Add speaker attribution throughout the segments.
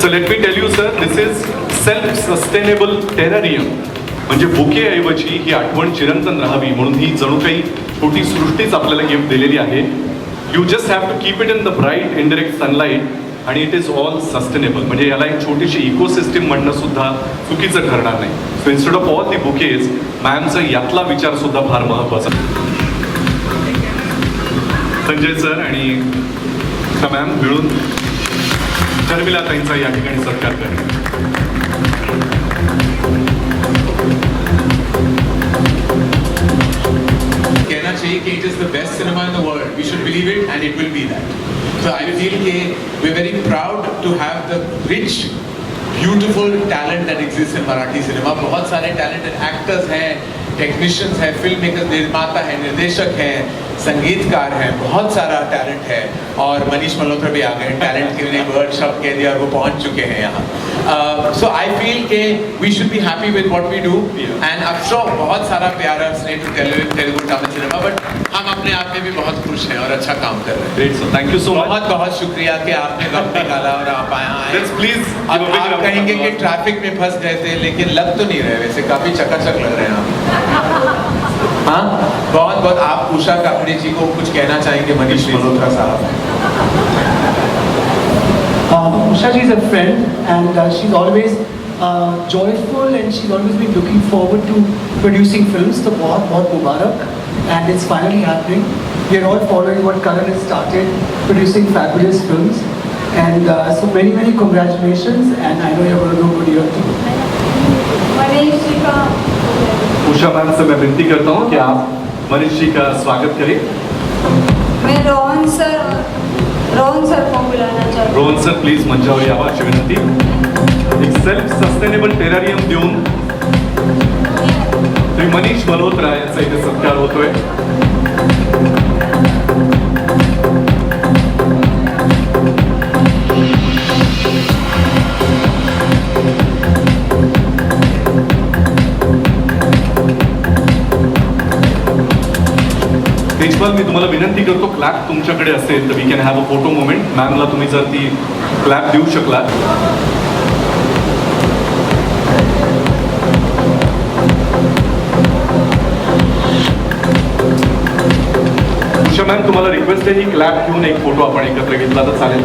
Speaker 1: So let me tell you, sir, this is self-sustainable terrarium. म्हणजे bouquet ऐवजी ही आठवण चिरंतन राहावी म्हणून ही जणू काही छोटी सृष्टीच आपल्याला गिफ्ट दिलेली आहे. You just have to keep it in the bright indirect sunlight आणि इट इज ऑल सस्टेनेबल म्हणजे याला एक छोटीशी इकोसिस्टीम म्हणणं सुद्धा चुकीचं ठरणार नाही. So instead of all the bouquets मॅमचा यातला विचार सुद्धा फार महत्त्वाचा संजय सर आणि मॅम मिळून ताईंचा या ठिकाणी सत्कार करेल
Speaker 2: कहना चाहिए कि it is the best cinema in the world we should believe it and it will be that so I feel K we very proud to have the rich beautiful talent that exist in Marathi cinema बहुत सारे talented actors हैं technicians हैं film maker निर्माता है निर्देशक हैं संगीतकार हैं बहुत सारा टैलेंट है और मनीष मल्होत्रा भी आ गए टैलेंट के लिए शब्द कह दिया और वो पहुँच चुके हैं यहाँ। So I feel K we should be happy with what we do and अब सो बहुत सारा प्यारा स्नेह तेलुगु तमिल सिनेमा बट हम अपने आप में भी बहुत खुश हैं और अच्छा काम कर रहे हैं।
Speaker 1: Great sir thank you so much
Speaker 2: बहुत बहुत शुक्रिया कि आपने वक्त निकाला और आप आए
Speaker 1: please
Speaker 2: अब आप कहेंगे कि ट्रैफ़िक में फंस गए थे लेकिन लग तो नहीं रहे वैसे काफ़ी चकाचक लग रहे हैं आप। हाँ बहुत बहुत आप उषा काकड़े जी को कुछ कहना चाहेंगे मनीष मल्होत्रा साहब
Speaker 3: Um, Usha ji is a friend and uh, she's always uh, joyful and she's always been looking forward to producing films. So बहुत बहुत मुबारक and it's finally happening. We are all following what Karan has started, producing fabulous films. And uh, so many many congratulations and I know you're going to do good here too.
Speaker 1: Usha ma'am से मैं विनती करता हूँ कि आप मनीष जी का स्वागत करें।
Speaker 4: मैं रोहन सर रोहन सर को बुलाना
Speaker 1: रोहन सर प्लीज़ मंचावर यावं अशी विनंती। एक सेल्फ सस्टेनेबल टेरारियम देऊन श्री मनीष मल्होत्रा यांचा इथे सत्कार होतोय तेजपाल मी तुम्हाला विनंती करतो क्लॅप तुमच्याकडे असेल तर we can have a photo moment मॅमला तुम्ही जर ती क्लॅप देऊ शकला उषा मॅम तुम्हाला रिक्वेस्ट आहे ही क्लॅप घेऊन एक फोटो आपण एकत्र घेतला तर चालेल.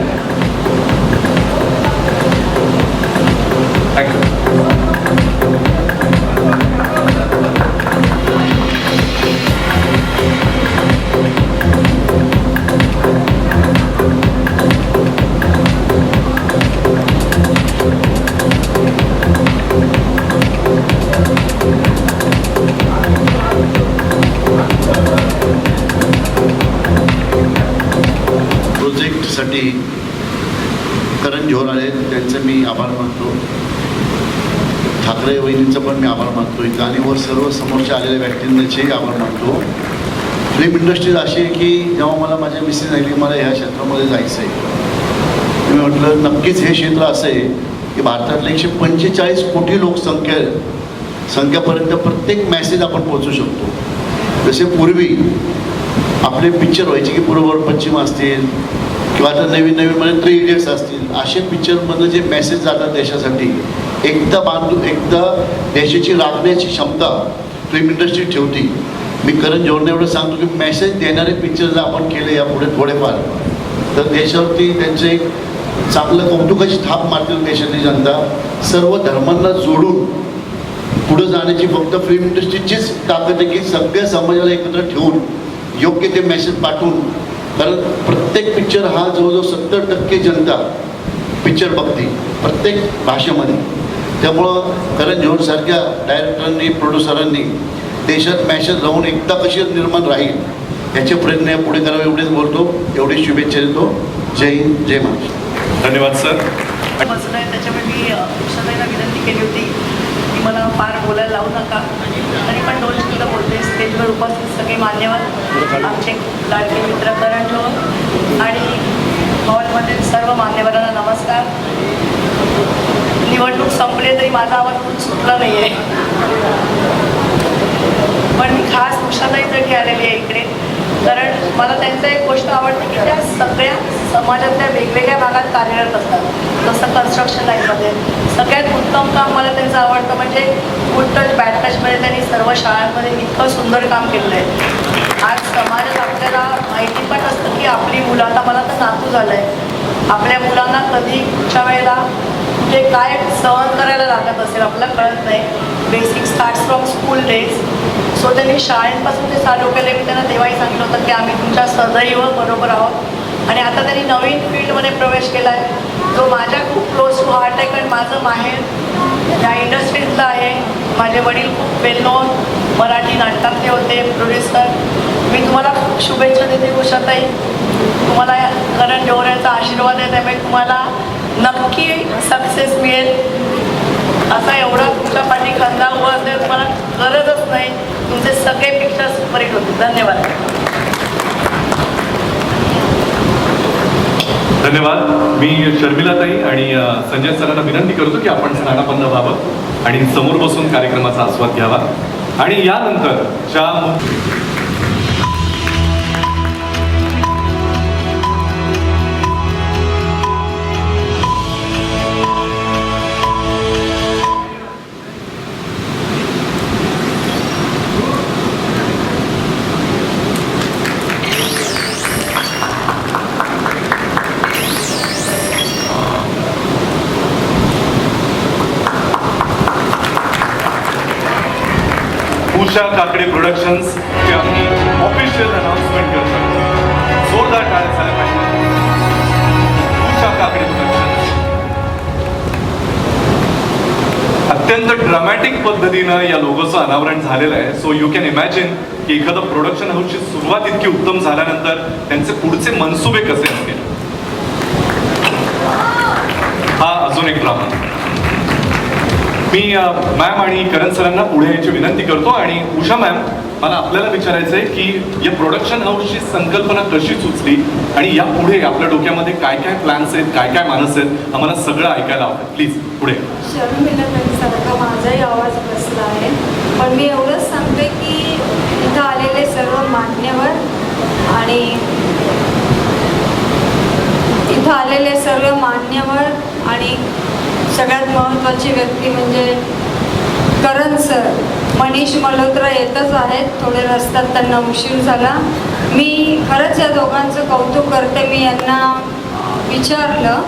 Speaker 5: करण जोहर आले त्यांचे मी आभार मानतो. ठाकरे वहिनींचं पण मी आभार मानतो. गाणीवर सर्व समोरच्या आलेल्या व्यक्तींचेही आभार मानतो. फिल्म इंडस्ट्रीज अशी आहे की जेव्हा मला माझ्या मिसेस आहे की मला ह्या क्षेत्रामध्ये जायचं आहे मी म्हटलं नक्कीच हे क्षेत्र असं आहे की भारतातले एकशे पंचेचाळीस कोटी लोकसंख्या संख्यापर्यंत प्रत्येक मॅसेज आपण पोचू शकतो. जसे पूर्वी आपले पिक्चर व्हायचे की पूर्व पश्चिम असतील किंवा आता नवीन नवीन म्हणजे थ्री इडियट्स असतील. असे पिक्चरमधलं जे मेसेज जातात देशासाठी एकदा बांधून एकदा देशाची राखण्याची क्षमता फिल्म इंडस्ट्री ठेवती. मी करण जोडणे एवढं सांगतो की मेसेज देणारे पिक्चर जर आपण केले यापुढे थोडेफार तर देशावरती त्यांचं एक चांगलं कौतुकाची थाप मारतील देशातली जनता. सर्व धर्मांना जोडून पुढे जाण्याची फक्त फिल्म इंडस्ट्रीचीच ताकद आहे की सगळ्या समाजाला एकत्र ठेवून योग्य ते मेसेज पाठवून कारण प्रत्येक पिक्चर हा जवळजवळ सत्तर टक्के जनता पिक्चर बघते प्रत्येक भाषेमध्ये. त्यामुळं करण जोहरसारख्या डायरेक्टरांनी प्रोड्युसरांनी देशात मॅसेज राहून एकता कशी निर्माण राहील याचे प्रयत्न पुढे करावे एवढेच बोलतो. एवढी शुभेच्छा देतो. जय हिंद जय महाराष्ट्र.
Speaker 1: धन्यवाद सर.
Speaker 6: त्याच्यामुळे मी उषाताईला विनंती केली होती की मला फार बोलायला लावू नका. तरी पण दोन शब्द बोलते स्टेजवर उपस्थित सगळे मान्यवर आमचे लाडके मित्र करण जोहर आणि हॉलमधील सर्व मान्यवरांना नमस्कार. निवडणूक संपली तरी माझा आवाज खूप सुटला नाही आहे पण मी खास उषाताईसाठी आलेली आहे इकडे. कारण मला त्यांचं एक गोष्ट आवडते की त्या सगळ्या समाजातल्या वेगवेगळ्या भागात कार्यरत असतात. जसं कन्स्ट्रक्शन लाईनमध्ये सगळ्यात उत्तम काम मला त्यांचं आवडतं म्हणजे गुड टच बॅड टचमध्ये त्यांनी सर्व शाळांमध्ये इतकं सुंदर काम केलेलं आहे आज समाजात आपल्याला माहिती पण असतं की आपली मुलं आता मला तर नातू झालं आहे आपल्या मुलांना कधी पुढच्या वेळेला म्हणजे काय सहन करायला लागत असेल आपल्याला कळत नाही. Basic start from school days so त्यांनी शाळेपासून ते चालू केले मी त्यांना तेव्हाही सांगितलं होतं की आम्ही तुमच्या सदैव बरोबर आहोत. आणि आता त्यांनी नवीन फील्डमध्ये प्रवेश केला आहे जो माझ्या खूप क्लोज टू हार्ट आहे कारण माझं माहेर या इंडस्ट्रीतलं आहे. माझे वडील खूप वेल नोन मराठी नाटकातले होते प्रोड्युसर मी तुम्हाला खूप शुभेच्छा देते उषाताई. तुम्हाला करण जोहर यांचा आशीर्वाद आहे त्यामुळे तुम्हाला नक्की सक्सेस मिळेल. असा एवढा तुमच्या पाठी खांदा उभा असेल तुम्हाला गरजच नाही. तुमचे सगळे पिक्चर सुपरहिट होते धन्यवाद.
Speaker 1: धन्यवाद. मी शर्मिलाताई आणि संजय सरांना विनंती करतो की आपण स्थानापन्न व्हावं आणि समोर बसून कार्यक्रमाचा आस्वाद घ्यावा. आणि यानंतर ज्या उषा काकडे प्रोडक्शन्स चे आम्ही ऑफिशियल अनाउन्समेंट करतो जोरदार टाळ्या झाल्या पाहिजे. उषा काकडे प्रोडक्शन्स अत्यंत ड्रामॅटिक पद्धतीनं या लोगोचं अनावरण झालेलं आहे. सो यू कॅन इमॅजिन की एखादं प्रोडक्शन हाऊसची सुरुवात इतकी उत्तम झाल्यानंतर त्यांचे पुढचे मनसुबे कसे असतील हा अजून एक ड्रामा मी मॅम आणि करण सरांना पुढे यायची विनंती करतो आणि उषा मॅम मला आपल्याला विचारायचं आहे की या प्रोडक्शन हाऊसची संकल्पना कशी सुचली आणि या पुढे आपल्या डोक्यामध्ये काय काय प्लॅन्स आहेत काय काय मानस आहेत आम्हाला सगळं ऐकायला आवडेल. प्लीज पुढे
Speaker 4: माझाही आवाज बसला आहे. पण मी एवढंच सांगते की इथं आलेले सर्व मान्यवर आणि इथं आलेले सर्व मान्यवर आणि सगळ्यात महत्त्वाची व्यक्ती म्हणजे करण सर. मनीष मल्होत्रा येतच आहेत. थोडे रस्त्यात त्यांना उशीर झाला. मी खरंच या दोघांचं कौतुक करते. मी यांना विचारलं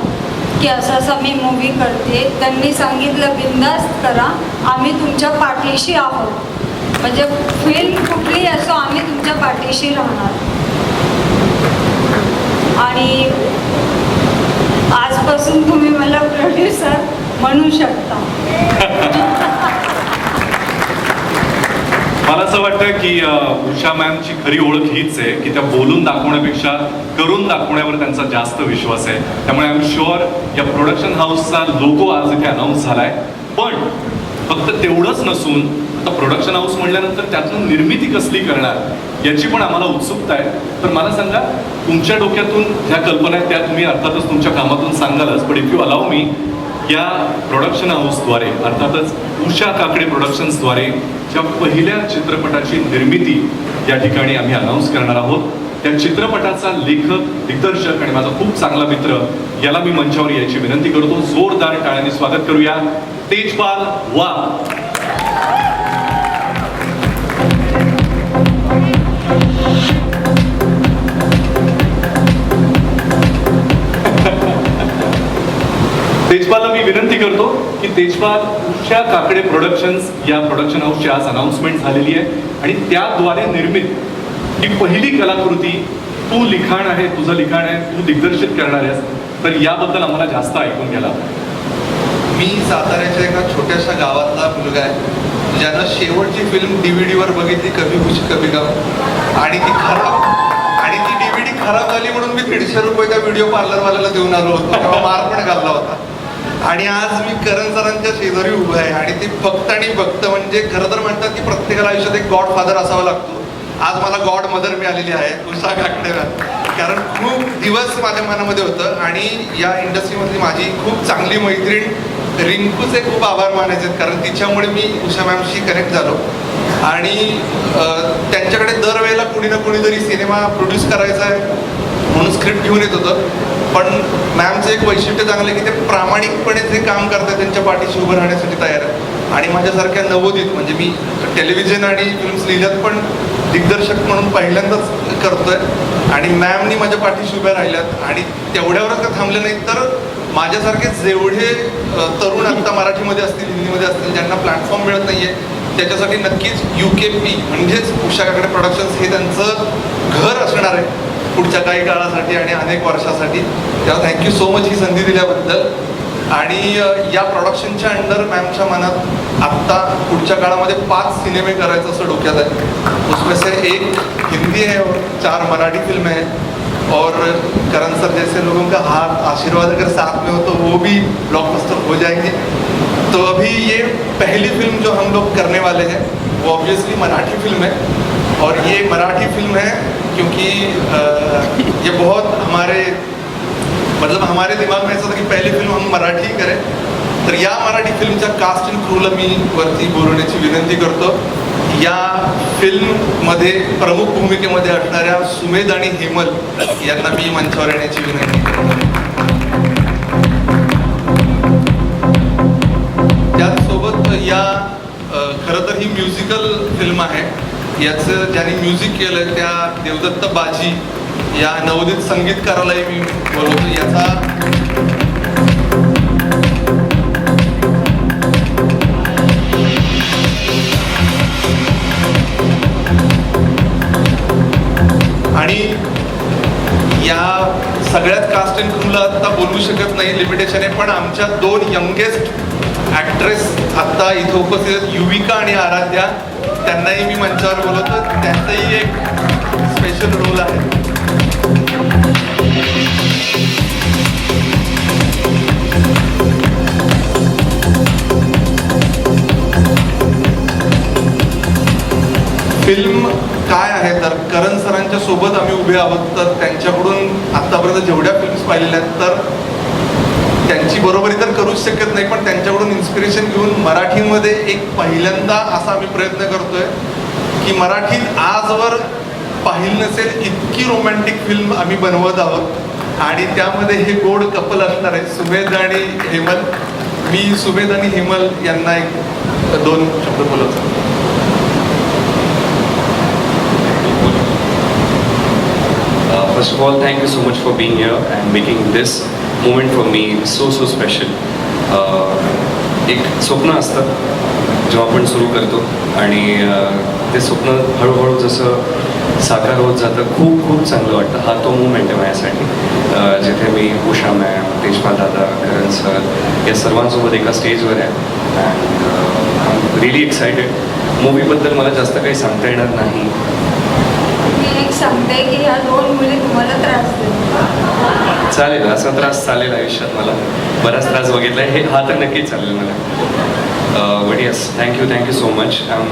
Speaker 4: की असं असं मी मूवी करते त्यांनी सांगितलं बिंदास्त करा. आम्ही तुमच्या पाठीशी आहोत. म्हणजे फिल्म कुठली असो आम्ही तुमच्या पाठीशी राहणार. आणि आजपासून तुम्ही मला प्रोड्युसर म्हणू शकता.
Speaker 1: मला असं वाटतं की उषा मॅमची खरी ओळख हीच आहे की त्या बोलून दाखवण्यापेक्षा करून दाखवण्यावर त्यांचा जास्त विश्वास आहे. त्यामुळे आय एम शुअर या प्रोडक्शन हाऊसचा लोगो आज इथे अनाऊन्स झालाय. पण फक्त तेवढंच नसून आता प्रोडक्शन हाऊस म्हणल्यानंतर त्यातून निर्मिती कसली करणार याची पण आम्हाला उत्सुकता आहे. तर मला सांगा तुमच्या डोक्यातून ज्या कल्पना आहेत त्या तुम्ही अर्थातच तुमच्या कामातून सांगालच. पण इफ यू अलाव मी या प्रोडक्शन हाऊसद्वारे अर्थातच उषा काकडे प्रोडक्शन्सद्वारे ज्या पहिल्या चित्रपटाची निर्मिती या ठिकाणी आम्ही अनाऊन्स करणार आहोत. त्या चित्रपटाचा लेखक दिग्दर्शक आणि माझा खूप चांगला मित्र याला मी मंचावर यायची विनंती करतो. जोरदार टाळ्यांनी स्वागत करूया. तेजपाल वा तेजपालला मी विनंती करतो की तेजपाल काकडे प्रोडक्शन्स या प्रोडक्शन हाऊसची आज अनाऊन्समेंट झालेली आहे. आणि त्याद्वारे निर्मित ही पहिली कलाकृती तू लिखाण आहे तुझं लिखाण आहे तू दिग्दर्शित करणार आहेस तर याबद्दल आम्हाला जास्त ऐकून गेला
Speaker 7: मी साताऱ्याच्या एका छोट्याशा गावातला मुलगा आहे. ज्यानं शेवटची फिल्म डीव्हीडीवर बघितली कभी खुश कभी गाव आणि ती खराब. आणि ती डीव्हीडी खराब झाली म्हणून मी दीडशे रुपये त्या व्हिडिओ पार्लरवाल्याला देऊन आलो होतो. मार पण घालला होता. आणि आज मी करण सरांच्या शेजारी उभं आहे आणि ते फक्त आणि फक्त म्हणजे खरं तर म्हणतात की प्रत्येकाला आयुष्यात एक गॉड फादर असावा लागतो. आज मला गॉड मदर मिळालेली आहे उषा काकडेला कारण खूप दिवस माझ्या मनामध्ये होतं आणि या इंडस्ट्रीमधली माझी खूप चांगली मैत्रीण रिंकूचे खूप आभार मानायचे आहेत. कारण तिच्यामुळे मी उषा मॅमशी कनेक्ट झालो. आणि त्यांच्याकडे दरवेळेला कुणी ना कुणीतरी सिनेमा प्रोड्यूस करायचा आहे. म्हणून स्क्रिप्ट घेऊन येत होतं. पण मॅमचं एक वैशिष्ट्य चांगलं आहे की ते प्रामाणिकपणे जे काम करतात त्यांच्या पाठीशी उभं राहण्यासाठी तयार आहे आणि माझ्यासारख्या नवोदित म्हणजे मी टेलिव्हिजन आणि फिल्म्स लिहिल्यात पण दिग्दर्शक म्हणून पहिल्यांदाच करतोय. आणि मॅमनी माझ्या पाठीशी उभ्या राहिल्यात. आणि तेवढ्यावरच का थांबले नाहीत तर माझ्यासारखे जेवढे तरुण आत्ता मराठीमध्ये असतील हिंदीमध्ये असतील ज्यांना प्लॅटफॉर्म मिळत नाहीये त्याच्यासाठी नक्कीच यू के पी म्हणजेच उषा काकडे प्रोडक्शन्स हे त्यांचं घर असणार आहे. पुढच्या काही काळासाठी आणि अनेक वर्षासाठी. तेव्हा थँक्यू सो मच ही संधी दिल्याबद्दल. आणि या प्रोडक्शनच्या अंडर मॅमच्या मनात आत्ता पुढच्या काळामध्ये पाच सिनेमे करायचं असं डोक्यात आहे. उसमें से एक हिंदी है और चार मराठी फिल्में हैं और करण सर जैसे लोगों का हाथ आशीर्वाद अगर साथ में हो तो वो भी ब्लॉकबस्टर हो जाएंगे. तो अभी ये पहली फिल्म जो हम लोग करने वाले हैं वो ऑब्वियसली मराठी फिल्म है. और ये मराठी फिल्म है क्योंकि आ, ये बहुत हमारे मतलब हमारे दिमाग में ऐसा था की पहली फिल्म हम मराठी करें। तर या मराठी फिल्मच्या कास्ट अँड क्रूला मी वरती बोलवण्याची विनंती करतो या फिल्ममध्ये प्रमुख भूमिकेमध्ये असणाऱ्या सुमेध आणि हेमल यांना मी मंचावर येण्याची विनंती करतो. त्याचसोबत या खरं तर ही म्युझिकल फिल्म आहे. याचं ज्यांनी म्युझिक केलं त्या देवदत्त बाजी या नवोदित संगीतकारालाही मी बोलवतो. याचा आणि या सगळ्यात कास्ट अँड क्रूला आता बोलू शकत नाही लिमिटेशन आहे पण आमच्या दोन यंगेस्ट ॲक्ट्रेस आत्ता इथं उपस्थित युविका आणि आराध्या. त्यांनाही मी मंचावर बोलवतो. त्यांचाही एक स्पेशल रोल आहे. फिल्म काय आहे? तर करण सरांच्या सोबत आम्ही उभे आहोत. तर त्यांच्याकडून आतापर्यंत जेवढ्या फिल्म्स पाहिलेल्या आहेत तर त्यांची बरोबरी तर करूच शकत नाही पण त्यांच्याकडून इन्स्पिरेशन घेऊन मराठीमध्ये एक पहिल्यांदा असा आम्ही प्रयत्न करतोय की मराठीत आजवर पाहिली नसेल इतकी रोमॅन्टिक फिल्म आम्ही बनवत आहोत. आणि त्यामध्ये हे गोड कपल असणार आहे सुमेध आणि हेमल. मी सुमेध आणि हेमल यांना एक दोन शब्द बोलवतो.
Speaker 8: Uh, first of all, thank you so much for being here and making this moment for me so so special एक स्वप्न असतं जेव्हा आपण सुरू करतो आणि ते स्वप्न हळूहळू जसं साकार होत जातं खूप खूप चांगलं वाटतं. हा तो मुवमेंट आहे माझ्यासाठी. जिथे मी उषा मॅम तेजपाल दादा करण सर या सर्वांसोबत एका स्टेजवर आहे. अँड रिली एक्सायटेड मूवीबद्दल मला जास्त काही सांगता येणार नाही.
Speaker 4: मी एक सांगते की ह्या दोन मुली तुम्हाला त्रास देतात
Speaker 8: चालेल असा त्रास चालेल आयुष्यात मला. बराच त्रास बघितला हे हा तर नक्कीच चालेल मला. But yes thank you thank you so much I am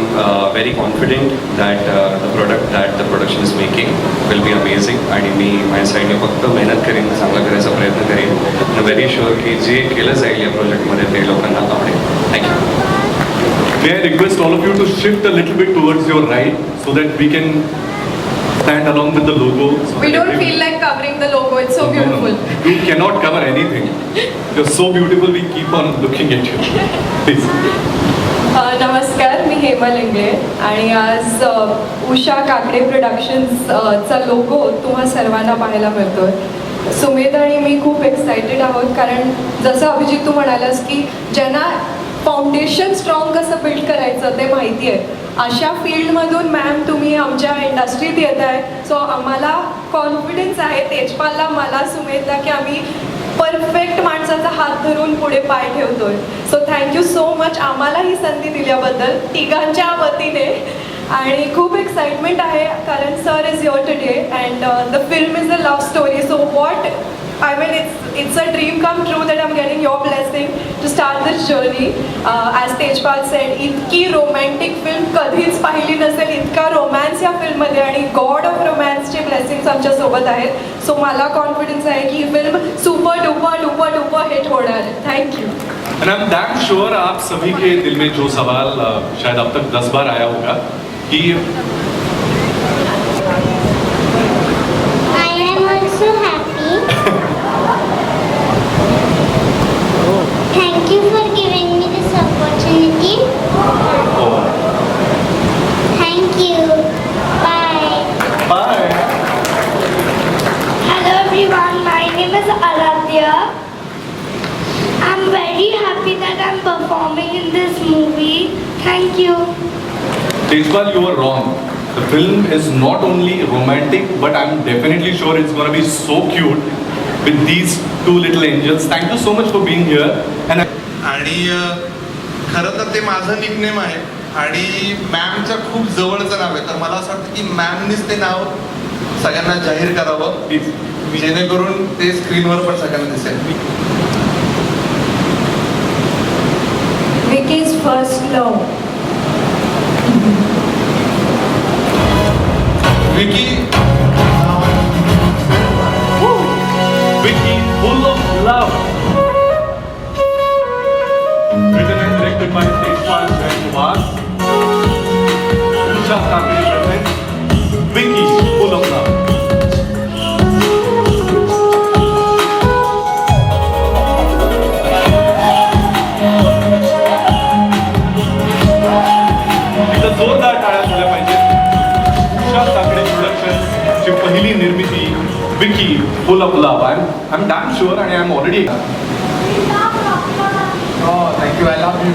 Speaker 8: very confident that the product that the production is making will be amazing आणि मी माझ्या साईडने फक्त मेहनत करेन चांगला करायचा प्रयत्न करेन. आय व्हेरी शुअर की जे केलं जाईल या प्रोजेक्टमध्ये ते लोकांना आवडेल. Thank you
Speaker 1: May I request all of you to shift a little bit towards your right so that we can stand along with the logo. so
Speaker 9: We don't feel like covering the logo. It's so
Speaker 1: No, no, no.
Speaker 9: beautiful.
Speaker 1: You cannot cover anything. You're so beautiful, we keep on looking at you. Please.
Speaker 9: अ, नमस्कार मी हेमा लिंगळे आणि आज अ, Usha Kakade productions अ, चा logo तुम्हा सर्वांना पाहायला मिळतोय सुमेध आणि मी खूप एक्सायटेड आहोत कारण जसं अभिजित तू म्हणालास की ज्यांना फाउंडेशन स्ट्रॉंग कसं बिल्ड करायचं ते माहिती आहे अशा फील्डमधून मॅम तुम्ही आमच्या इंडस्ट्रीत येत आहे. सो आम्हाला कॉन्फिडन्स आहे तेजपालला मला सुमेधला की आम्ही परफेक्ट माणसाचा हात धरून पुढे पाय ठेवतोय. सो थँक्यू सो मच आम्हाला ही संधी दिल्याबद्दल तिघांच्या वतीने. आणि खूप एक्साइटमेंट आहे कारण sir is your today and the film is a love story so what I mean it's it's a dream come true that I'm getting your blessing to start this journey as Tejpal said इतकी romantic film कधीच पाहिली नसेल. इतका romance या फिल्ममध्ये आणि God of रोमॅन्सचे blessings आमच्यासोबत आहेत. सो मला कॉन्फिडन्स आहे की ही film super duper duper duper hit होणार आहे. Thank you
Speaker 1: and I am damn sure आप सभी के दिल में जो सवाल शायद अब तक दस बार आया होगा कि
Speaker 10: Unity. Thank you. Bye.
Speaker 1: Bye.
Speaker 10: Hello everyone. My name is Aradhya. I'm very happy that I'm performing in this movie. Thank you.
Speaker 1: Tejpal, you were wrong. The film is not only romantic, but I'm definitely sure it's going to be so cute with these two little angels. Thank you so much for being here. And,
Speaker 7: and uh, खरं तर ते माझं nickname आहे. आणि मॅमच्या खूप जवळचं नाव आहे. तर मला असं वाटतं की मॅमनीच ते नाव सगळ्यांना जाहीर करावं. जेणेकरून ते स्क्रीनवर पण सगळ्यांना दिसेल.
Speaker 4: Vicky's first love
Speaker 7: Vicky
Speaker 1: Vicky, ची पहिली निर्मिती Vicky full of love I am I damn sure आणि I am already
Speaker 2: thank you I love you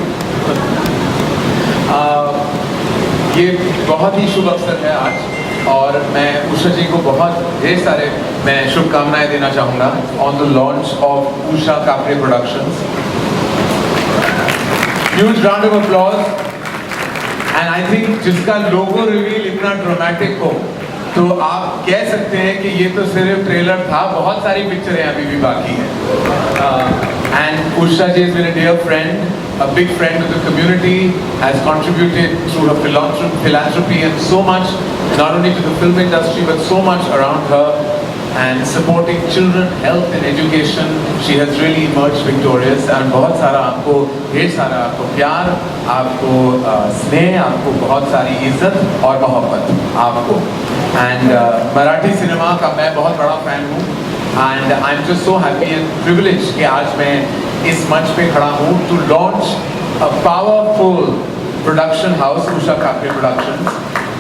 Speaker 2: ये बहुत ही शुभ अवसर है आज, और मैं उषा जी को बहुत ढेर सारे मैं शुभकामनाएँ देना चाहूँगा on the launch of Usha Kakade productions huge round of applause and I think जिसका लोगो रिवील इतना ड्रामेटिक हो तो आप कह सकते हैं कि ये तो सिर्फ ट्रेलर था बहुत सारी पिक्चरें अभी भी बाकी हैं and Usha ji is been a dear friend a big friend of the community has contributed through her philanthrop- philanthropy and so much not only to the film industry but so much around her and supporting children health and education she has really emerged victorious and बहुत सारा आपको ढेर सारा आपको प्यार आपको अ, स्नेह आपको बहुत सारी इज्जत और मोहब्बत आपको एंड मराठी सिनेमा का मैं बहुत बड़ा फैन हूँ। And I am just so happy and privilege कि आज मैं इस मंच पे खड़ा हूँ to launch a powerful production house Usha Kakre production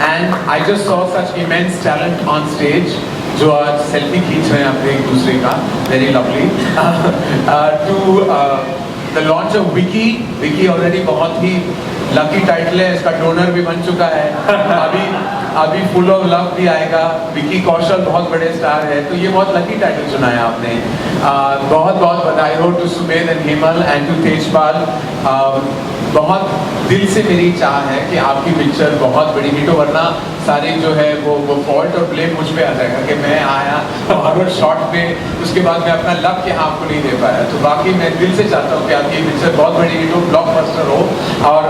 Speaker 2: and I just saw such immense talent on stage जो आज सेल्फी खींच रहे हैं अपने एक दूसरे का। Very lovely to the launch of Vicky Vicky already बहुत ही लकी टाइटल है इसका डोनर भी बन चुका है। अभी अभी फुल ऑफ़ लव भी आएगा। विकी कौशल बहुत बड़े स्टार है। तो ये बहुत लकी टाइटल सुनाया है आपने। आ, बहुत बहुत बधाई। हो to Sumer and Hemal and to Tejpal बहुत दिल से मेरी चाह है कि आपकी पिक्चर बहुत बड़ी हिट हो वरना सारे जो है वो वो फॉल्ट और ब्लेम मुझ पे आ जाएगा कि मैं आया और शॉट पे उसके बाद मैं अपना लक यहाँ आपको नहीं दे पाया। तो बाकी मैं दिल से चाहता हूँ कि आपकी पिक्चर बहुत बड़ी हिट हो ब्लॉकबस्टर हो और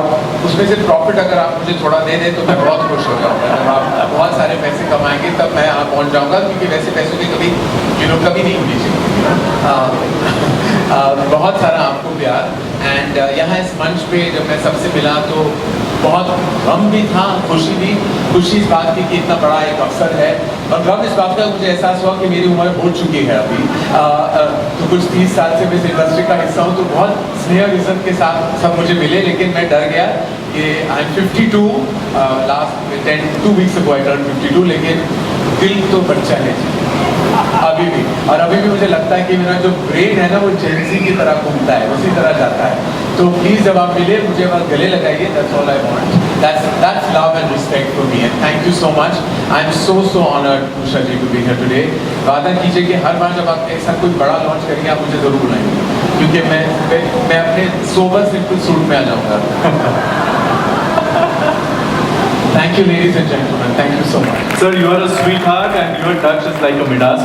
Speaker 2: उसमें से प्रॉफिट अगर आप मुझे थोड़ा दे दें तो मैं बहुत खुश हो जाऊँगा। जब आप बहुत सारे पैसे कमाएँगे तब मैं यहाँ पहुँच जाऊँगा क्योंकि वैसे पैसों की कभी यू नो कभी नहीं होनी चाहिए। Uh, बहुत सारा आपको प्यार। एंड यहाँ इस मंच पे जब मैं सबसे मिला तो बहुत गम भी था खुशी भी। खुशी इस बात की कि इतना बड़ा एक अवसर है। और गम इस बात का मुझे एहसास हुआ कि मेरी उम्र हो चुकी है अभी। अ, अ, तो कुछ तीस साल से मैं इस इंडस्ट्री का हिस्सा हूँ तो बहुत स्नेह इज़्ज़त के साथ सब मुझे मिले लेकिन मैं डर गया कि I am fifty two last ten two weeks turn fifty two लेकिन दिल तो बच्चा है। जी अभी भी और अभी भी मुझे लगता है कि मेरा जो ब्रेन है ना वो जेंसी की तरह घूमता है उसी तरह जाता है तो प्लीज जब आप मिले मुझे बस गले लगाइए that's all I want that's that's love and respect for me and thank you so much I am so so honoured Usha ji to be here today वादा कीजिए कि हर बार जब आप एक साथ कोई बड़ा लॉन्च करेंगे आप मुझे जरूर बुलाएंगे क्योंकि मैं मैं, मैं अपने सोबर सिंपल सूट में आ जाऊंगा Thank you, ladies and gentlemen. Thank you so much.
Speaker 1: Sir, you are a sweetheart and your touch is like a Midas.